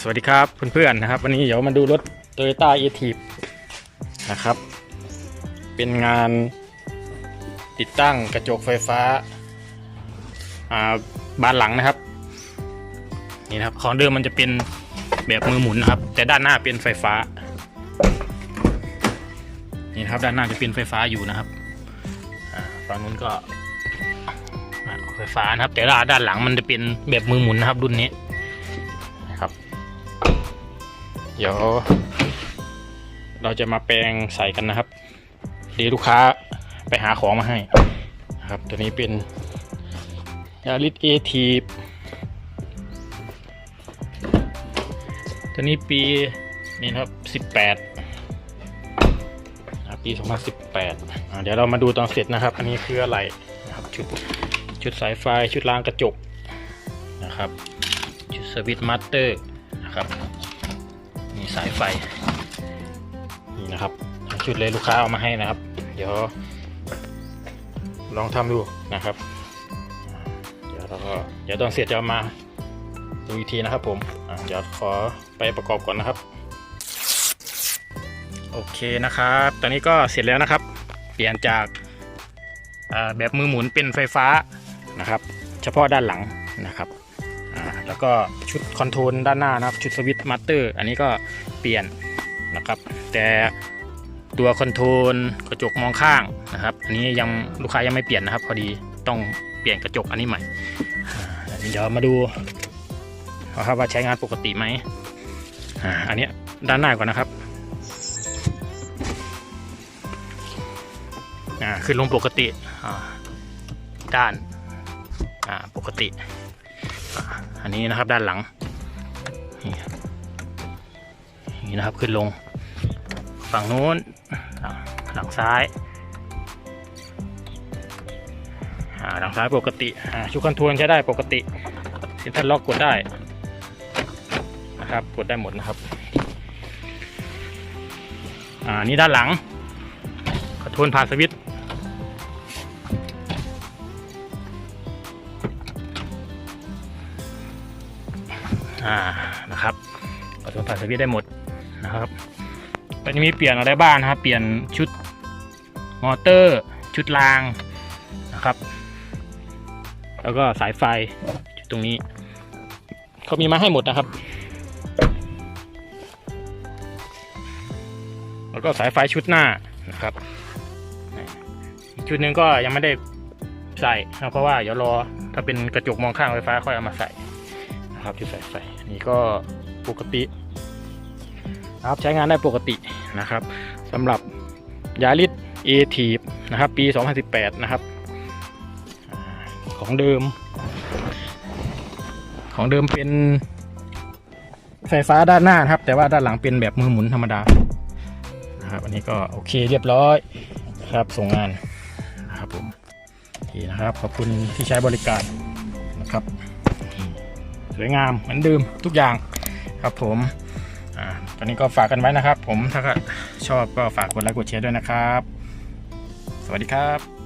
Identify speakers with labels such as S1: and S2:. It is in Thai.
S1: สวัสดีครับเพื่อนๆนะครับ วันนี้เดี๋ยวมาดูรถ Toyota a t i v นะครับ เป็นงานติดตั้งกระจกไฟฟ้าอ่าบานหลังนะครับ นี่นะครับของเดิมมันจะเป็นแบบมือหมุนนะครับ แต่ด้านหน้าเป็นไฟฟ้า นี่นครับด้านหน้าจะเป็นไฟฟ้าอยู่นะครับอ่าฝั่งนู้นก็ไฟฟ้านะครับ แต่ด้านหลังมันจะเป็นแบบมือหมุนนะครับ รุ่นนี้ เดี๋ยว เราจะมาแปลงใส่กันนะครับเดี๋ยวลูกค้าไปหาของมาให้นะครับ ตัวนี้เป็นยาริสเอทีตัวนี้ปีนี่ครับ 18นะครับปี 2018 เดี๋ยวเรามาดูตอนเสร็จนะครับ อันนี้คืออะไรนะครับชุดชุดสายไฟชุดรางกระจกนะครับ ชุดสวิตช์มาสเตอร์นะครับ มีสายไฟนี่นะครับชุดเลยลูกค้าเอามาให้นะครับ เดี๋ยว ลองทำดูนะครับ เดี๋ยวเราก็เดี๋ยวตอนเสร็จจะมาดูอีกทีนะครับผมอ่าเดี๋ยวขอไปประกอบก่อนนะครับ โอเคนะครับ ตอนนี้ก็เสร็จแล้วนะครับ เปลี่ยนจากแบบมือหมุนเป็นไฟฟ้านะครับ เฉพาะด้านหลังนะครับ แล้วก็ชุดคอนโทรลด้านหน้านะครับ ชุดสวิตช์มาสเตอร์ อันนี้ก็เปลี่ยนนะครับ แต่ตัวคอนโทรลกระจกมองข้างนะครับ อันนี้ยังลูกค้ายังไม่เปลี่ยนนะครับ พอดีต้องเปลี่ยนกระจกอันนี้ใหม่เดี๋ยวมาดูนะครับว่าใช้งานปกติไหมอันนี้ด้านหน้าก่อนนะครับขึ้นลงปกติด้านปกติ อันนี้นะครับด้านหลังนี่นี่นะครับขึ้นลง ฝั่งนู้นอ่าหลังซ้ายอ่าหลังซ้ายปกติชุดคอนทรลใช้ได้ปกติเซ็นทรัลล็อกกดได้นะครับกดได้หมดนะครับอ่านี่ด้านหลังคอนทรลผ่านสวิตช์ อ่านะครับกดสัมผัสสวิตได้หมดนะครับตอนนี้มีเปลี่ยนอะไรบ้างนะครับ เปลี่ยนชุดมอเตอร์ชุดรางนะครับ แล้วก็สายไฟจุดตรงนี้เขามีมาให้หมดนะครับ แล้วก็สายไฟชุดหน้านะครับชุดนึงก็ยังไม่ได้ใส่นะเพราะว่าเดี๋ยวรอถ้าเป็นกระจกมองข้างไฟฟ้าค่อยเอามาใส่ นะครับที่ใส่ไฟอันนี้ก็ปกตินะครับใช้งานได้ปกตินะครับสำหรับยาริสเอทีนะครับปี 2018 นะครับ ของเดิม ของเดิมเป็นไฟฟ้าด้านหน้านะครับ แต่ว่าด้านหลังเป็นแบบมือหมุนธรรมดานะครับอันนี้ก็โอเคเรียบร้อยครับส่งงานนะครับผมโอเคนะครับขอบคุณที่ใช้บริการนะครับ วยงามเหมือนเดิมทุกอย่างครับผมอ่าตอนนี้ก็ฝากกันไว้นะครับ ผมถ้าชอบก็ฝากกดไลค์กดแชร์ด้วยนะครับ สวัสดีครับ